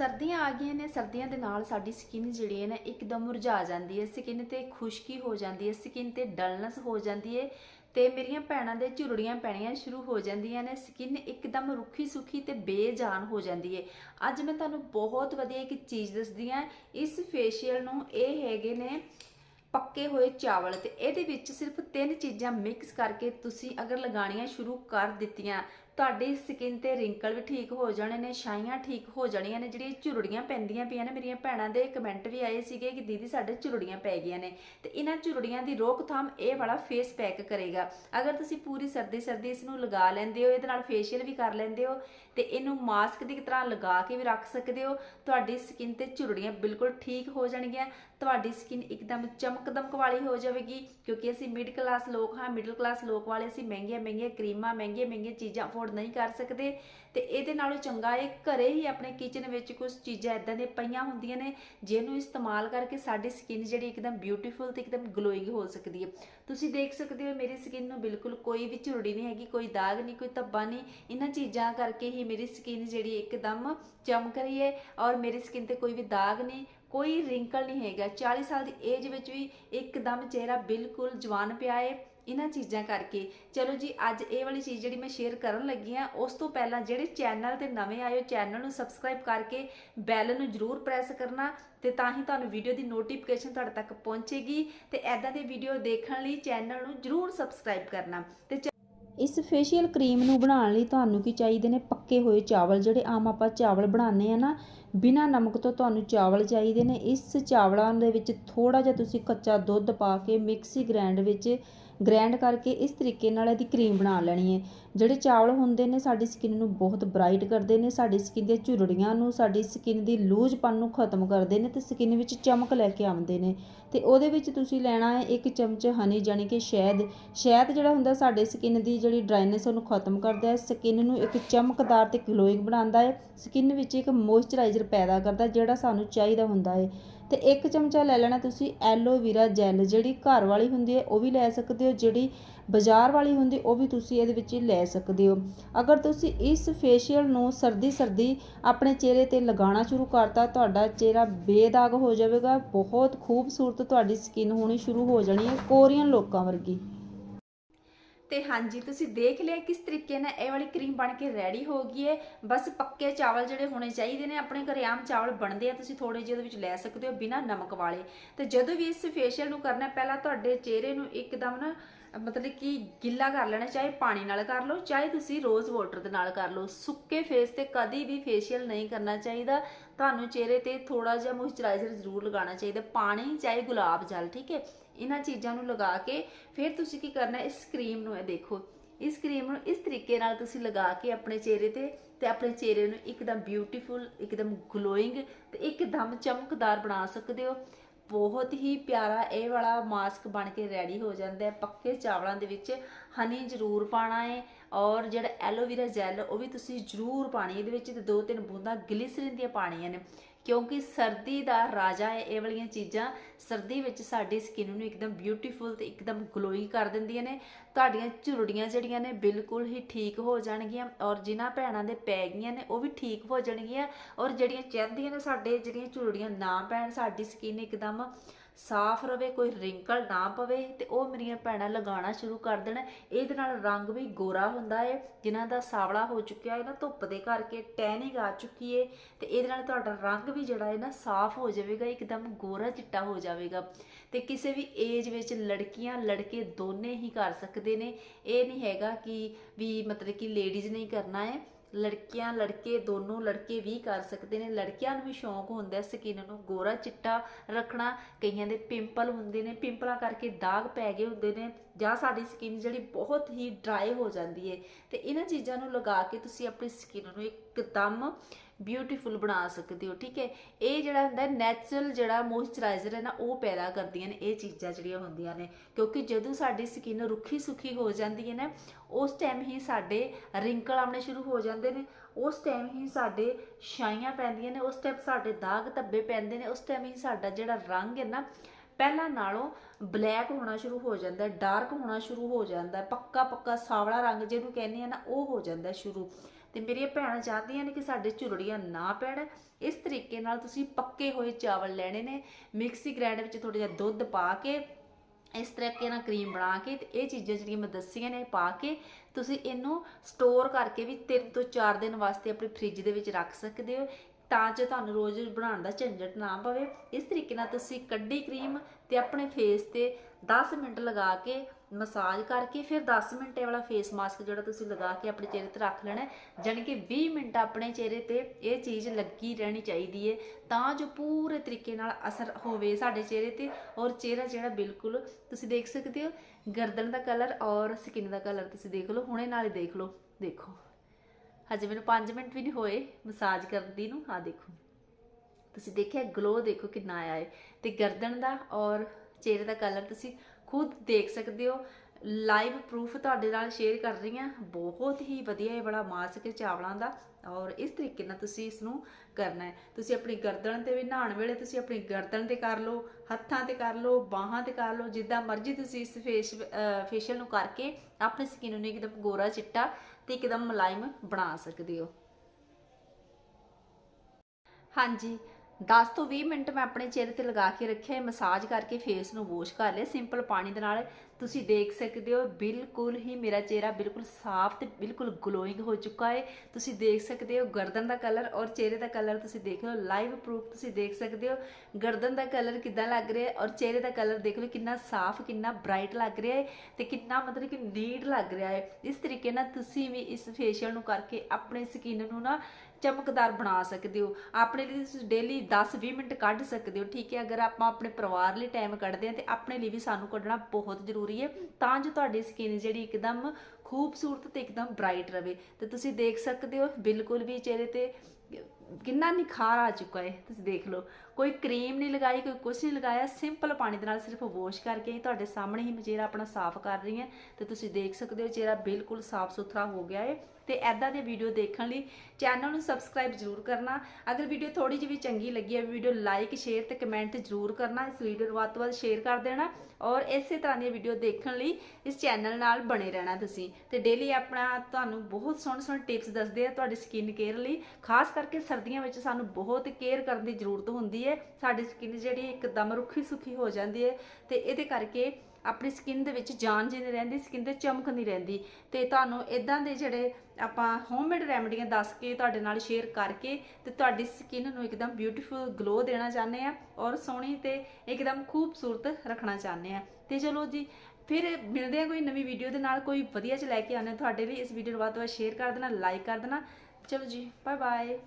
ਸਰਦੀਆਂ ਆ ਗਈਆਂ ਨੇ, ਸਰਦੀਆਂ ਦੇ ਨਾਲ ਸਾਡੀ ਸਕਿਨ ਜਿਹੜੀ ਹੈ ਨਾ ਇੱਕਦਮ ਮੁਰਝਾ ਜਾਂਦੀ ਹੈ ਸਕਿਨ ਤੇ ਖੁਸ਼ਕੀ ਹੋ ਜਾਂਦੀ ਹੈ ਸਕਿਨ ਤੇ ਡਲਨੈਸ ਹੋ ਜਾਂਦੀ ਹੈ ਤੇ ਮੇਰੀਆਂ ਭੈਣਾਂ ਦੇ ਝੁਰੜੀਆਂ ਪੈਣੀਆਂ ਸ਼ੁਰੂ ਹੋ ਜਾਂਦੀਆਂ ਨੇ ਸਕਿਨ ਇੱਕਦਮ ਰੁੱਖੀ ਸੁੱਖੀ ਤੇ ਬੇਜਾਨ ਹੋ ਜਾਂਦੀ ਹੈ। ਅੱਜ ਮੈਂ ਤੁਹਾਨੂੰ ਬਹੁਤ ਵਧੀਆ ਇੱਕ ਚੀਜ਼ ਦੱਸਦੀ ਹਾਂ, ਇਸ ਫੇਸ਼ੀਅਲ ਨੂੰ ਇਹ ਹੈਗੇ ਨੇ ਪੱਕੇ ਹੋਏ ਚਾਵਲ ਤੇ ਇਹਦੇ ਵਿੱਚ ਸਿਰਫ ਤਿੰਨ ਚੀਜ਼ਾਂ ਮਿਕਸ ਕਰਕੇ ਤੁਸੀਂ ਅਗਰ ਲਗਾਣੀਆਂ ਸ਼ੁਰੂ ਕਰ ਦਿੱਤੀਆਂ ਤੁਹਾਡੀ ਸਕਿਨ ਤੇ ਰਿੰਕਲ ਵੀ ਠੀਕ ਹੋ ਜਾਣੇ ਨੇ, ਛਾਈਆਂ ਠੀਕ ਹੋ ਜਾਣੀਆਂ ਨੇ, ਜਿਹੜੀਆਂ ਝੁਰੜੀਆਂ ਪੈਂਦੀਆਂ ਪਈਆਂ ਨੇ, ਮੇਰੀਆਂ ਭੈਣਾਂ ਦੇ ਕਮੈਂਟ ਵੀ ਆਏ ਸੀਗੇ ਕਿ ਦੀਦੀ ਸਾਡੇ ਝੁਰੜੀਆਂ ਪੈ ਗਈਆਂ ਨੇ। ਤੇ ਇਹਨਾਂ ਝੁਰੜੀਆਂ ਦੀ ਰੋਕਥਾਮ ਇਹ ਵਾਲਾ ਫੇਸ ਪੈਕ ਕਰੇਗਾ। ਅਗਰ ਤੁਸੀਂ ਪੂਰੀ ਸਰਦੀ ਸਰਦੀ ਇਸ ਨੂੰ ਲਗਾ ਲੈਂਦੇ ਹੋ, ਇਹਦੇ ਨਾਲ ਫੇਸ਼ੀਅਲ ਵੀ ਕਰ ਲੈਂਦੇ ਹੋ ਤੇ ਇਹਨੂੰ ਮਾਸਕ ਦੀ ਤਰ੍ਹਾਂ ਲਗਾ ਕੇ ਵੀ ਰੱਖ ਸਕਦੇ ਹੋ। ਤੁਹਾਡੀ ਸਕਿਨ ਤੇ ਝੁਰੜੀਆਂ ਬਿਲਕੁਲ ਠੀਕ ਹੋ ਜਾਣਗੀਆਂ। ਤੁਹਾਡੀ ਸਕਿਨ ਇੱਕਦਮ ਚਮਕ ਦਮਕ ਵਾਲੀ ਹੋ ਜਾਵੇਗੀ, ਕਿਉਂਕਿ ਅਸੀਂ ਮਿਡ ਕਲਾਸ ਲੋਕ ਹਾਂ। ਮਿਡਲ ਕਲਾਸ ਲੋਕ ਵਾਲੇ ਅਸੀਂ ਮਹਿੰਗੀਆਂ ਮਹਿੰਗੀਆਂ ਕਰੀਮਾਂ, ਮਹਿੰਗੀਆਂ ਮਹਿੰਗੀਆਂ ਚੀਜ਼ਾਂ ਅਫੋਰਡ ਨਹੀਂ ਕਰ ਸਕਦੇ। ਤੇ ਇਹਦੇ ਨਾਲੋਂ ਚੰਗਾ ਇਹ ਘਰੇ ਹੀ ਆਪਣੇ ਕਿਚਨ ਵਿੱਚ ਕੁਝ ਚੀਜ਼ਾਂ ਇਦਾਂ ਦੀਆਂ ਪਈਆਂ ਹੁੰਦੀਆਂ ਨੇ, ਜਿਹਨੂੰ ਇਸਤੇਮਾਲ ਕਰਕੇ ਸਾਡੀ ਸਕਿਨ ਜਿਹੜੀ ਇੱਕਦਮ ਬਿਊਟੀਫੁਲ ਤੇ ਇੱਕਦਮ ਗਲੋਇੰਗ ਹੋ ਸਕਦੀ ਹੈ। ਤੁਸੀਂ ਦੇਖ ਸਕਦੇ ਹੋ, ਮੇਰੀ ਸਕਿਨ ਨੂੰ ਬਿਲਕੁਲ ਕੋਈ ਵੀ ਝੁਰੜੀ ਨਹੀਂ ਹੈਗੀ, ਕੋਈ ਦਾਗ ਨਹੀਂ, ਕੋਈ ਧੱਬਾ ਨਹੀਂ। ਇਹਨਾਂ ਚੀਜ਼ਾਂ ਕਰਕੇ ਹੀ ਮੇਰੀ ਸਕਿਨ ਜਿਹੜੀ ਇੱਕਦਮ ਚਮਕ ਰਹੀ ਹੈ ਔਰ ਮੇਰੀ ਸਕਿਨ ਤੇ ਕੋਈ ਵੀ ਦਾਗ ਨਹੀਂ, ਕੋਈ ਰਿੰਕਲ ਨਹੀਂ ਹੈਗਾ। 40 ਸਾਲ ਦੀ ਏਜ ਵਿੱਚ ਵੀ ਇੱਕਦਮ ਚਿਹਰਾ ਬਿਲਕੁਲ ਜਵਾਨ ਪਿਆ ਹੈ ਇਹਨਾਂ ਚੀਜ਼ਾਂ ਕਰਕੇ। ਚਲੋ ਜੀ, ਅੱਜ ਇਹ ਵਾਲੀ ਚੀਜ਼ ਜਿਹੜੀ ਮੈਂ ਸ਼ੇਅਰ ਕਰਨ ਲੱਗੀ ਆ ਉਸ ਤੋਂ ਪਹਿਲਾਂ ਜਿਹੜੇ ਚੈਨਲ ਤੇ ਨਵੇਂ ਆਏ ਹੋ ਚੈਨਲ ਨੂੰ ਸਬਸਕ੍ਰਾਈਬ ਕਰਕੇ ਬੈਲ ਨੂੰ ਜਰੂਰ ਪ੍ਰੈਸ ਕਰਨਾ ਤੇ ਤਾਂ ਹੀ ਤੁਹਾਨੂੰ ਵੀਡੀਓ ਦੀ ਨੋਟੀਫਿਕੇਸ਼ਨ ਤੁਹਾਡੇ ਤੱਕ ਪਹੁੰਚੇਗੀ ਤੇ ਐਦਾਂ ਦੇ ਵੀਡੀਓ ਦੇਖਣ ਲਈ ਚੈਨਲ ਨੂੰ ਜਰੂਰ ਸਬਸਕ੍ਰਾਈਬ ਕਰਨਾ। ਤੇ ਇਸ ਫੇਸ਼ੀਅਲ ਕਰੀਮ ਨੂੰ ਬਣਾਉਣ ਲਈ ਤੁਹਾਨੂੰ ਕੀ ਚਾਹੀਦੇ ਨੇ? ਪੱਕੇ ਹੋਏ ਚਾਵਲ, ਜਿਹੜੇ ਆਮ ਆਪਾਂ ਚਾਵਲ ਬਣਾਉਂਦੇ ਆ ਨਾ, ਬਿਨਾਂ ਨਮਕ ਤੋਂ ਤੁਹਾਨੂੰ ਚਾਵਲ ਚਾਹੀਦੇ ਨੇ। ਇਸ ਚਾਵਲਾਂ ਦੇ ਵਿੱਚ ਥੋੜਾ ਜਿਹਾ ਤੁਸੀਂ ਕੱਚਾ ਦੁੱਧ ਪਾ ਕੇ ਮਿਕਸੀ ਗ੍ਰੈਂਡ ਵਿੱਚ ਗ੍ਰੈਂਡ ਕਰਕੇ ਇਸ ਤਰੀਕੇ ਨਾਲ ਇਹਦੀ ਕਰੀਮ ਬਣਾ ਲੈਣੀ ਹੈ। ਜਿਹੜੇ ਚਾਵਲ ਹੁੰਦੇ ਨੇ, ਸਾਡੀ ਸਕਿਨ ਨੂੰ ਬਹੁਤ ਬ੍ਰਾਈਟ ਕਰਦੇ ਨੇ, ਸਾਡੀ ਸਕਿਨ ਦੀਆਂ ਝੁਰੜੀਆਂ ਨੂੰ, ਸਾਡੀ ਸਕਿਨ ਦੀ ਲੂਜ਼ਪਨ ਨੂੰ ਖਤਮ ਕਰਦੇ ਨੇ ਤੇ ਸਕਿਨ ਵਿੱਚ ਚਮਕ ਲੈ ਕੇ ਆਉਂਦੇ ਨੇ। ਤੇ ਉਹਦੇ ਵਿੱਚ ਤੁਸੀਂ ਲੈਣਾ ਹੈ ਇੱਕ ਚਮਚ ਹਨੀ ਜਾਨੀ ਕਿ ਸ਼ਹਿਦ। ਸ਼ਹਿਦ ਜਿਹੜਾ ਹੁੰਦਾ, ਸਾਡੇ ਸਕਿਨ ਦੀ ਜਿਹੜੀ ਡਰਾਈਨੈਸ ਉਹਨੂੰ ਖਤਮ ਕਰਦਾ ਹੈ। ਸਕਿਨ ਨੂੰ ਇੱਕ ਚਮਕਦਾਰ ਤੇ ਗਲੋਇੰਗ ਬਣਾਉਂਦਾ ਹੈ। ਸਕਿਨ ਵਿੱਚ ਇੱਕ ਮੋਇਸਚਰਾਈਜ਼ਰ ਪੈਦਾ ਕਰਦਾ ਜਿਹੜਾ ਸਾਨੂੰ ਚਾਹੀਦਾ ਹੁੰਦਾ ਹੈ। ਤੇ ਇੱਕ ਚਮਚਾ ਲੈ ਲੈਣਾ ਤੁਸੀਂ ਐਲੋਵੀਰਾ ਜੈਲ ਜਿਹੜੀ ਘਰ ਵਾਲੀ ਹੁੰਦੀ ਹੈ, ਉਹ ਵੀ ਲੈ ਸਕਦੇ ਹੋ, ਜਿਹੜੀ ਬਾਜ਼ਾਰ ਵਾਲੀ ਹੁੰਦੀ, ਉਹ ਵੀ ਤੁਸੀਂ ਇਹਦੇ ਵਿੱਚ ਲੈ ਸਕਦੇ ਹੋ। ਅਗਰ ਤੁਸੀਂ ਇਸ ਫੇਸ਼ੀਅਲ ਨੂੰ ਸਰਦੀ ਸਰਦੀ ਆਪਣੇ ਚਿਹਰੇ ਤੇ ਲਗਾਉਣਾ ਸ਼ੁਰੂ ਕਰਤਾ, ਤੁਹਾਡਾ ਚਿਹਰਾ ਬੇਦਾਗ ਹੋ ਜਾਵੇਗਾ, ਬਹੁਤ ਖੂਬਸੂਰਤ ਤੁਹਾਡੀ ਸਕਿਨ ਹੋਣੀ ਸ਼ੁਰੂ ਹੋ ਜਾਣੀ ਹੈ, ਕੋਰੀਅਨ ਲੋਕਾਂ ਵਰਗੀ। ਤੇ ਹਾਂਜੀ, ਤੁਸੀਂ ਦੇਖ ਲਿਆ ਕਿਸ ਤਰੀਕੇ ਨਾਲ ਇਹ ਵਾਲੀ ਕਰੀਮ ਬਣ ਕੇ ਰੈਡੀ ਹੋ ਗਈ ਹੈ। ਬਸ ਪੱਕੇ ਚਾਵਲ ਜਿਹੜੇ ਹੋਣੇ ਚਾਹੀਦੇ ਨੇ, ਆਪਣੇ ਘਰੇ ਆਮ ਚਾਵਲ ਬਣਦੇ ਆ, ਤੁਸੀਂ ਥੋੜੇ ਜਿਹੇ ਉਹਦੇ ਵਿੱਚ ਲੈ ਸਕਦੇ ਹੋ ਬਿਨਾਂ ਨਮਕ ਵਾਲੇ। ਤੇ ਜਦੋਂ ਵੀ ਇਸ ਫੇਸ਼ੀਅਲ ਨੂੰ ਕਰਨਾ ਪਹਿਲਾਂ ਤੁਹਾਡੇ ਚਿਹਰੇ ਨੂੰ ਇੱਕਦਮ ਨਾ ਮਤਲਬ ਕਿ ਗਿੱਲਾ ਕਰ ਲੈਣਾ, ਚਾਹੇ ਪਾਣੀ ਨਾਲ ਕਰ ਲਓ, ਚਾਹੇ ਤੁਸੀਂ ਰੋਜ਼ ਵਾਟਰ ਦੇ ਨਾਲ ਕਰ ਲਓ। ਸੁੱਕੇ ਫੇਸ ਤੇ ਕਦੀ ਵੀ ਫੇਸ਼ੀਅਲ ਨਹੀਂ ਕਰਨਾ ਚਾਹੀਦਾ। ਤੁਹਾਨੂੰ ਚਿਹਰੇ ਤੇ ਥੋੜਾ ਜਿਹਾ ਮੋਇਸਚਰਾਈਜ਼ਰ ਜ਼ਰੂਰ ਲਗਾਉਣਾ ਚਾਹੀਦਾ। ਪਾਣੀ, ਚਾਹੇ ਗੁਲਾਬ ਜਲ, ਠੀਕ ਹੈ? ਇਹਨਾਂ ਚੀਜ਼ਾਂ ਨੂੰ ਲਗਾ ਕੇ ਫਿਰ ਤੁਸੀਂ ਕੀ ਕਰਨਾ, ਇਸ ਕਰੀਮ ਨੂੰ ਇਹ ਦੇਖੋ। ਇਸ ਕਰੀਮ ਨੂੰ ਇਸ ਤਰੀਕੇ ਨਾਲ ਤੁਸੀਂ ਲਗਾ ਕੇ ਆਪਣੇ ਚਿਹਰੇ ਤੇ ਤੇ ਆਪਣੇ ਚਿਹਰੇ ਨੂੰ ਇੱਕਦਮ ਬਿਊਟੀਫੁਲ ਇੱਕਦਮ ਗਲੋਇੰਗ ਤੇ ਇੱਕਦਮ ਚਮਕਦਾਰ ਬਣਾ ਸਕਦੇ ਹੋ। ਬਹੁਤ ਹੀ ਪਿਆਰਾ ਇਹ ਵਾਲਾ ਮਾਸਕ ਬਣ ਕੇ ਰੈਡੀ ਹੋ ਜਾਂਦਾ ਹੈ। ਪੱਕੇ ਚਾਵਲਾਂ ਦੇ ਵਿੱਚ ਹਨੀ ਜ਼ਰੂਰ ਪਾਣਾ ਹੈ ਔਰ ਜਿਹੜਾ ਐਲੋਵੀਰਾ ਜੈਲ ਉਹ ਵੀ ਤੁਸੀਂ ਜ਼ਰੂਰ ਪਾਣੀ, ਇਹਦੇ ਵਿੱਚ ਤੇ ਦੋ ਤਿੰਨ ਬੂੰਦਾਂ ਗਲਿਸਰੀਨ ਦੀਆਂ ਪਾਣੀਆਂ ਨੇ, ਕਿਉਂਕਿ ਸਰਦੀ ਦਾ ਰਾਜਾ ਹੈ ਇਹ ਵਾਲੀਆਂ ਚੀਜ਼ਾਂ, ਸਰਦੀ ਵਿੱਚ ਸਾਡੀ ਸਕਿਨ ਨੂੰ ਇੱਕਦਮ ਬਿਊਟੀਫੁਲ ਤੇ ਇੱਕਦਮ ਗਲੋਈ ਕਰ ਦਿੰਦੀਆਂ ਨੇ, ਤੁਹਾਡੀਆਂ ਝੁਰੜੀਆਂ ਜਿਹੜੀਆਂ ਨੇ ਬਿਲਕੁਲ ਹੀ ਠੀਕ ਹੋ ਜਾਣਗੀਆਂ ਔਰ ਜਿਨ੍ਹਾਂ ਭੈਣਾਂ ਦੇ ਪੈ ਗਈਆਂ ਨੇ ਉਹ ਵੀ ਠੀਕ ਹੋ ਜਾਣਗੀਆਂ ਔਰ ਜਿਹੜੀਆਂ ਚਾਹੁੰਦੀਆਂ ਨੇ ਸਾਡੇ, ਜਿਹੜੀਆਂ ਝੁਰੜੀਆਂ ਨਾ ਪੈਣ, ਸਾਡੀ ਸਕਿਨ ਇੱਕਦਮ ਸਾਫ਼ ਰਵੇ, ਕੋਈ ਰਿੰਕਲ ਨਾ ਪਵੇ ਤੇ ਉਹ ਮੇਰੀਆਂ ਭੈਣਾਂ ਲਗਾਉਣਾ ਸ਼ੁਰੂ ਕਰ ਦੇਣਾ। ਇਹਦੇ ਨਾਲ ਰੰਗ ਵੀ ਗੋਰਾ ਹੁੰਦਾ ਹੈ ਜਿਨ੍ਹਾਂ ਦਾ ਸਾਵਲਾ ਹੋ ਚੁੱਕਿਆ ਹੈ ਨਾ, ਧੁੱਪ ਦੇ ਕਰਕੇ ਟੈਨਿੰਗ ਆ ਚੁੱਕੀ ਹੈ ਤੇ ਇਹਦੇ ਨਾਲ ਤੁਹਾਡਾ ਰੰਗ ਵੀ ਜਿਹੜਾ ਹੈ ਨਾ ਸਾਫ਼ ਹੋ ਜਾਵੇਗਾ, ਇੱਕਦਮ ਗੋਰਾ ਚਿੱਟਾ ਹੋ ਜਾਵੇਗਾ। ਤੇ ਕਿਸੇ ਵੀ ਏਜ ਵਿੱਚ ਲੜਕੀਆਂ, ਲੜਕੇ ਦੋਨੇ ਹੀ ਕਰ ਸਕਦੇ ਨੇ। ਇਹ ਨਹੀਂ ਹੈਗਾ ਕਿ ਵੀ ਮਤਲਬ ਕਿ ਲੇਡੀਜ਼ ਨਹੀਂ ਕਰਨਾ ਹੈ ਲੜਕੀਆਂ, ਲੜਕੇ ਦੋਨੋਂ ਲੜਕੇ ਵੀ ਕਰ ਸਕਦੇ ਨੇ। ਲੜਕਿਆਂ ਨੂੰ ਵੀ ਸ਼ੌਂਕ ਹੁੰਦਾ ਸਕਿਨ ਨੂੰ। ਗੋਰਾ ਚਿੱਟਾ ਰੱਖਣਾ, ਕਈਆਂ ਦੇ ਪਿੰਪਲ ਹੁੰਦੇ ਨੇ। ਪਿੰਪਲਾਂ ਕਰਕੇ ਦਾਗ ਪੈ ਗਏ ਹੁੰਦੇ ਨੇ। ਜਾਂ ਸਾਡੀ ਸਕਿਨ ਜਿਹੜੀ ਬਹੁਤ ਹੀ ਡਰਾਈ ਹੋ ਜਾਂਦੀ ਹੈ ਤੇ ਇਹਨਾਂ ਚੀਜ਼ਾਂ ਨੂੰ ਲਗਾ ਕੇ ਤੁਸੀਂ ਆਪਣੀ ਸਕਿਨ ਨੂੰ ਇੱਕਦਮ ਬਿਊਟੀਫੁਲ ਬਣਾ ਸਕਦੇ ਹੋ, ਠੀਕ ਹੈ ਇਹ ਜਿਹੜਾ ਹੁੰਦਾ ਨੈਚੁਰਲ ਜਿਹੜਾ ਮੋਇਸਚਰਾਈਜ਼ਰ ਹੈ ਨਾ, ਉਹ ਪੈਦਾ ਕਰਦੀਆਂ ਨੇ, ਇਹ ਚੀਜ਼ਾਂ ਜਿਹੜੀਆਂ ਹੁੰਦੀਆਂ ਨੇ। ਕਿਉਂਕਿ ਜਦੋਂ ਸਾਡੀ ਸਕਿਨ ਰੁੱਖੀ ਸੁੱਖੀ ਹੋ ਜਾਂਦੀ ਹੈ ਨਾ, ਉਸ ਟਾਈਮ ਹੀ ਸਾਡੇ ਰਿੰਕਲ ਆਉਣੇ ਸ਼ੁਰੂ ਹੋ ਜਾਂਦੇ ਨੇ, ਉਸ ਟਾਈਮ ਹੀ ਸਾਡੇ ਛਾਈਆਂ ਪੈਂਦੀਆਂ ਨੇ, ਉਸ ਟਾਈਮ ਸਾਡੇ ਦਾਗ ਧੱਬੇ ਪੈਂਦੇ ਨੇ, ਉਸ ਟਾਈਮ ਹੀ ਸਾਡਾ ਜਿਹੜਾ ਰੰਗ ਹੈ ਨਾ ਪਹਿਲਾਂ ਨਾਲੋਂ ਬਲੈਕ ਹੋਣਾ ਸ਼ੁਰੂ ਹੋ ਜਾਂਦਾ ਡਾਰਕ ਹੋਣਾ ਸ਼ੁਰੂ ਹੋ ਜਾਂਦਾ, ਪੱਕਾ ਪੱਕਾ ਸਾਵਲਾ ਰੰਗ ਜਿਹਨੂੰ ਕਹਿੰਦੇ ਆ ਨਾ, ਉਹ ਹੋ ਜਾਂਦਾ ਸ਼ੁਰੂ। ਤੇ ਮੇਰੀਆਂ ਭੈਣਾਂ ਚਾਹਦੀਆਂ ਨੇ ਕਿ ਸਾਡੇ ਝੁਰੜੀਆਂ ਨਾ ਪੈਣ। ਇਸ ਤਰੀਕੇ ਨਾਲ ਤੁਸੀਂ ਪੱਕੇ ਹੋਏ ਚਾਵਲ ਲੈਣੇ ਨੇ, ਮਿਕਸੀ ਗ੍ਰਾਈਂਡਰ ਵਿੱਚ ਥੋੜਾ ਜਿਹਾ ਦੁੱਧ ਪਾ ਕੇ, ਇਸ ਤਰੀਕੇ ਨਾਲ ਕਰੀਮ ਬਣਾ ਕੇ ਤੇ ਇਹ ਚੀਜ਼ਾਂ ਜਿਹੜੀਆਂ ਮੈਂ ਦੱਸੀਆਂ ਨੇ ਪਾ ਕੇ, ਤੁਸੀਂ ਇਹਨੂੰ ਸਟੋਰ ਕਰਕੇ ਵੀ 3 ਤੋਂ 4 ਦਿਨ ਵਾਸਤੇ ਆਪਣੀ ਫ੍ਰਿਜ ਦੇ ਵਿੱਚ ਰੱਖ ਸਕਦੇ ਹੋ। ਤਾਂ ਜੋ ਤੁਹਾਨੂੰ ਰੋਜ਼ ਬਣਾਉਣ ਦਾ ਝੰਜਟ ਨਾ ਪਵੇ, ਇਸ ਤਰੀਕੇ ਨਾਲ ਤੁਸੀਂ ਕੱਢੀ ਕਰੀਮ ਤੇ ਆਪਣੇ ਫੇਸ ਤੇ 10 ਮਿੰਟ ਲਗਾ ਕੇ ਮਸਾਜ ਕਰਕੇ ਫਿਰ 10 ਮਿੰਟ ਇਹ ਵਾਲਾ ਫੇਸ ਮਾਸਕ ਜਿਹੜਾ ਤੁਸੀਂ ਲਗਾ ਕੇ ਆਪਣੇ ਚਿਹਰੇ ਤੇ ਰੱਖ ਲੈਣਾ ਹੈ। ਜਾਣੀ ਕਿ 20 ਮਿੰਟ ਆਪਣੇ ਚਿਹਰੇ ਤੇ ਇਹ ਚੀਜ਼ ਲੱਗੀ ਰਹਿਣੀ ਚਾਹੀਦੀ ਹੈ ਤਾਂ ਜੋ ਪੂਰੇ ਤਰੀਕੇ ਨਾਲ ਅਸਰ ਹੋਵੇ ਸਾਡੇ ਚਿਹਰੇ ਤੇ ਔਰ ਚਿਹਰਾ ਜਿਹੜਾ ਬਿਲਕੁਲ ਤੁਸੀਂ ਦੇਖ ਸਕਦੇ ਹੋ, ਗਰਦਨ ਦਾ ਕਲਰ ਔਰ ਸਕਿਨ ਦਾ ਕਲਰ ਤੁਸੀਂ ਦੇਖ ਲਓ, ਹੁਣੇ ਨਾਲ ਹੀ ਦੇਖ ਲਓ, ਦੇਖੋ ਹਜੇ ਮੈਨੂੰ 5 ਮਿੰਟ ਵੀ ਨਹੀਂ ਹੋਏ ਮਸਾਜ ਕਰਦੀ ਨੂੰ। ਆ ਦੇਖੋ। ਤੁਸੀਂ ਦੇਖਿਆ ਗਲੋ ਦੇਖੋ ਕਿੰਨਾ ਆਇਆ ਹੈ ਤੇ ਗਰਦਨ ਦਾ ਔਰ ਚਿਹਰੇ ਦਾ ਕਲਰ ਤੁਸੀਂ ਖੁਦ ਦੇਖ ਸਕਦੇ ਹੋ। ਲਾਈਵ ਪ੍ਰੂਫ ਤੁਹਾਡੇ ਨਾਲ ਸ਼ੇਅਰ ਕਰ ਰਹੀ ਹਾਂ। ਬਹੁਤ ਹੀ ਵਧੀਆ ਇਹ ਬੜਾ ਮਾਸਕ ਚਾਵਲਾਂ ਦਾ। ਔਰ ਇਸ ਤਰੀਕੇ ਨਾਲ ਤੁਸੀਂ ਇਸ ਨੂੰ ਕਰਨਾ ਹੈ। ਤੁਸੀਂ ਆਪਣੀ ਗਰਦਨ ਤੇ ਵੀ ਨਹਾਉਣ ਵੇਲੇ ਤੁਸੀਂ ਆਪਣੀ ਗਰਦਨ ਤੇ ਕਰ ਲਓ, ਹੱਥਾਂ ਤੇ ਕਰ ਲਓ, ਬਾਹਾਂ ਤੇ ਕਰ ਲਓ, ਜਿੱਦਾਂ ਮਰਜ਼ੀ ਤੁਸੀਂ ਇਸ ਫੇਸ ਫੇਸ਼ੀਅਲ ਨੂੰ ਕਰਕੇ ਆਪਣੀ ਸਕਿਨ ਨੂੰ ਇੱਕਦਮ ਗੋਰਾ ਚਿੱਟਾ ਤੇ ਇੱਕਦਮ ਮੁਲਾਇਮ ਬਣਾ ਸਕਦੇ ਹੋ। ਹਾਂਜੀ 10 ਤੋਂ 20 ਮਿੰਟ ਮੈਂ ਆਪਣੇ ਚਿਹਰੇ ਤੇ ਲਗਾ ਕੇ ਰੱਖਿਆ ਹੈ ਮਸਾਜ ਕਰਕੇ ਫੇਸ ਨੂੰ ਵਾਸ਼ ਕਰ ਲਿਆ। ਸਿੰਪਲ ਪਾਣੀ ਦੇ ਨਾਲ ਤੁਸੀਂ ਦੇਖ ਸਕਦੇ ਹੋ, ਬਿਲਕੁਲ ਹੀ ਮੇਰਾ ਚਿਹਰਾ ਬਿਲਕੁਲ ਸਾਫ਼ ਤੇ ਬਿਲਕੁਲ ਗਲੋਇੰਗ ਹੋ ਚੁੱਕਾ ਹੈ। ਤੁਸੀਂ ਦੇਖ ਸਕਦੇ ਹੋ ਗਰਦਨ ਦਾ ਕਲਰ ਔਰ ਚਿਹਰੇ ਦਾ ਕਲਰ ਤੁਸੀਂ ਦੇਖ ਲਓ ਲਾਈਵ ਪ੍ਰੂਫ ਤੁਸੀਂ ਦੇਖ ਸਕਦੇ ਹੋ। ਗਰਦਨ ਦਾ ਕਲਰ ਕਿੱਦਾਂ ਲੱਗ ਰਿਹਾ ਹੈ ਔਰ ਚਿਹਰੇ ਦਾ ਕਲਰ ਦੇਖ ਲਓ ਕਿੰਨਾ ਸਾਫ਼, ਕਿੰਨਾ ਬ੍ਰਾਈਟ ਲੱਗ ਰਿਹਾ ਹੈ ਤੇ ਕਿੰਨਾ ਮਤਲਬ ਕਿ ਨੀਟ ਲੱਗ ਰਿਹਾ ਹੈ। ਇਸ ਤਰੀਕੇ ਨਾਲ ਤੁਸੀਂ ਵੀ ਇਸ ਫੇਸ਼ੀਅਲ ਨੂੰ ਕਰਕੇ ਆਪਣੇ ਸਕਿਨ ਨੂੰ ਨਾ ਚਮਕਦਾਰ ਬਣਾ ਸਕਦੇ ਹੋ। ਆਪਣੇ ਲਈ ਤੁਸੀਂ ਡੇਲੀ 10-20 ਮਿੰਟ ਕੱਢ ਸਕਦੇ ਹੋ, ਠੀਕ ਹੈ? ਅਗਰ ਆਪਾਂ ਆਪਣੇ ਪਰਿਵਾਰ ਲਈ ਟਾਈਮ ਕੱਢਦੇ ਹਾਂ ਤੇ ਆਪਣੇ ਲਈ ਵੀ ਸਾਨੂੰ ਕੱਢਣਾ ਬਹੁਤ ਜ਼ਰੂਰੀ ਹੈ, ਤਾਂ ਜੋ ਤੁਹਾਡੀ ਸਕਿਨ ਜਿਹੜੀ ਇੱਕਦਮ ਖੂਬਸੂਰਤ ਤੇ ਇੱਕਦਮ ਬ੍ਰਾਈਟ ਰਵੇ ਤੇ ਤੁਸੀਂ ਦੇਖ ਸਕਦੇ ਹੋ, ਬਿਲਕੁਲ ਵੀ ਚਿਹਰੇ ਤੇ ਕਿੰਨਾ ਨਿਖਾਰ ਆ ਚੁੱਕਾ ਹੈ, ਤੁਸੀਂ ਦੇਖ ਲਓ। ਕੋਈ ਕਰੀਮ ਨਹੀਂ ਲਗਾਈ, ਕੋਈ ਕੁਝ ਨਹੀਂ ਲਗਾਇਆ ਸਿੰਪਲ ਪਾਣੀ ਦੇ ਨਾਲ ਸਿਰਫ ਵਾਸ਼ ਕਰਕੇ ਹੀ ਤੁਹਾਡੇ ਸਾਹਮਣੇ ਹੀ ਮੈਂ ਚਿਹਰਾ ਆਪਣਾ ਸਾਫ਼ ਕਰ ਰਹੀ ਹਾਂ। ਤੇ ਤੁਸੀਂ ਦੇਖ ਸਕਦੇ ਹੋ, ਚਿਹਰਾ ਬਿਲਕੁਲ ਸਾਫ਼ ਸੁਥਰਾ ਹੋ ਗਿਆ ਹੈ। ਤੇ ਐਦਾਂ ਦੇ ਵੀਡੀਓ ਦੇਖਣ ਲਈ ਚੈਨਲ ਨੂੰ ਸਬਸਕ੍ਰਾਈਬ ਜ਼ਰੂਰ ਕਰਨਾ। ਅਗਰ ਵੀਡੀਓ ਥੋੜੀ ਜਿਹੀ ਵੀ ਚੰਗੀ ਲੱਗੀ ਹੈ ਵੀਡੀਓ ਲਾਈਕ ਸ਼ੇਅਰ ਤੇ ਕਮੈਂਟ ਜ਼ਰੂਰ ਕਰਨਾ। ਇਸ ਵੀਡੀਓ ਨੂੰ ਵੱਧ ਤੋਂ ਵੱਧ ਸ਼ੇਅਰ ਕਰ ਦੇਣਾ ਔਰ ਇਸੇ ਤਰ੍ਹਾਂ ਦੀਆਂ ਵੀਡੀਓ ਦੇਖਣ ਲਈ ਇਸ ਚੈਨਲ ਨਾਲ ਬਣੇ ਰਹਿਣਾ ਤੁਸੀਂ। ਤੇ ਡੇਲੀ ਆਪਣਾ ਤੁਹਾਨੂੰ ਬਹੁਤ ਸੋਹਣੇ ਸੋਹਣੇ ਟਿਪਸ ਦੱਸਦੇ ਆ ਤੁਹਾਡੀ ਸਕਿਨ ਕੇਅਰ ਲਈ। ਖਾਸ ਕਰਕੇ ਸਰਦੀਆਂ ਵਿੱਚ ਸਾਨੂੰ ਬਹੁਤ ਕੇਅਰ ਕਰਨ ਦੀ ਜ਼ਰੂਰਤ ਹੁੰਦੀ ਹੈ। ਸਾਡੀ ਸਕਿਨ ਜਿਹੜੀ ਇੱਕਦਮ ਰੁੱਖੀ ਸੁੱਖੀ ਹੋ ਜਾਂਦੀ ਹੈ ਤੇ ਇਹਦੇ ਕਰਕੇ ਆਪਣੀ ਸਕਿਨ ਦੇ ਵਿੱਚ ਜਾਨ ਜਿਹੀ ਰਹਿੰਦੀ ਸਕਿਨ ਤੇ ਚਮਕ ਨਹੀਂ ਰਹਿੰਦੀ। ਤੇ ਤੁਹਾਨੂੰ ਇਦਾਂ ਦੇ ਜਿਹੜੇ ਆਪਾਂ ਹੋਮਮੇਡ ਰੈਮਡੀਆਂ ਦੱਸ ਕੇ ਤੁਹਾਡੇ ਨਾਲ ਸ਼ੇਅਰ ਕਰਕੇ ਤੇ ਤੁਹਾਡੀ ਸਕਿਨ ਨੂੰ ਇੱਕਦਮ ਬਿਊਟੀਫੁਲ ਗਲੋ ਦੇਣਾ ਚਾਹੁੰਦੇ ਆ ਔਰ ਸੋਹਣੀ ਤੇ ਇੱਕਦਮ ਖੂਬਸੂਰਤ ਰੱਖਣਾ ਚਾਹੁੰਦੇ ਆ। ਤੇ ਚਲੋ ਜੀ, ਫਿਰ ਮਿਲਦੇ ਆ ਕੋਈ ਨਵੀਂ ਵੀਡੀਓ ਦੇ ਨਾਲ। ਕੋਈ ਵਧੀਆ ਚ ਲੈ ਕੇ ਆਉਂਦੇ ਹਾਂ ਤੁਹਾਡੇ ਲਈ ਇਸ ਵੀਡੀਓ ਨੂੰ ਵੱਧ ਤੋਂ ਵੱਧ ਸ਼ੇਅਰ ਕਰ ਦੇਣਾ ਲਾਈਕ ਕਰ ਦੇਣਾ। ਚਲੋ ਜੀ ਬਾਏ ਬਾਏ